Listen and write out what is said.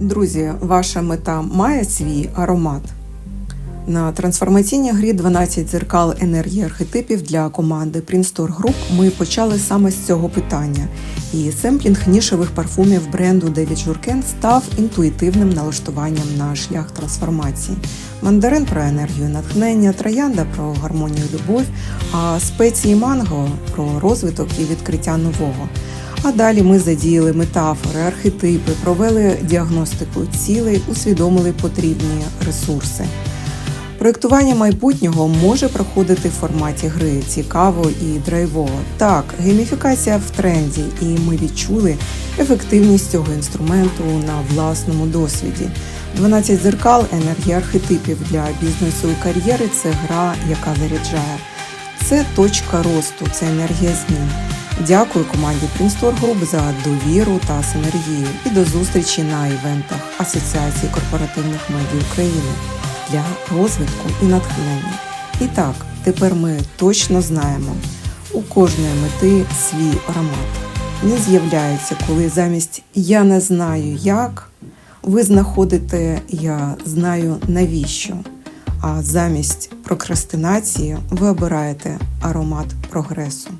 Друзі, ваша мета має свій аромат. На трансформаційній грі 12 дзеркал енергії архетипів для команди Prinstore Group ми почали саме з цього питання. І семплінг нішевих парфумів бренду David Jurken став інтуїтивним налаштуванням на шлях трансформації. Мандарин про енергію натхнення, троянда про гармонію любов, а спеції манго про розвиток і відкриття нового. А далі ми задіяли метафори, архетипи, провели діагностику цілей, усвідомили потрібні ресурси. Проєктування майбутнього може проходити в форматі гри цікаво і драйвово. Так, гейміфікація в тренді, і ми відчули ефективність цього інструменту на власному досвіді. 12 зеркал енергії архетипів для бізнесу і кар'єри це гра, яка заряджає. Це точка росту, це енергія змін. Дякую команді Prinstore Group за довіру та синергію і до зустрічі на івентах Асоціації корпоративних медіа України для розвитку і натхнення. І так, тепер ми точно знаємо, у кожної мети свій аромат. Він з'являється, коли замість я не знаю як, ви знаходите я знаю навіщо. А замість прокрастинації ви обираєте аромат прогресу.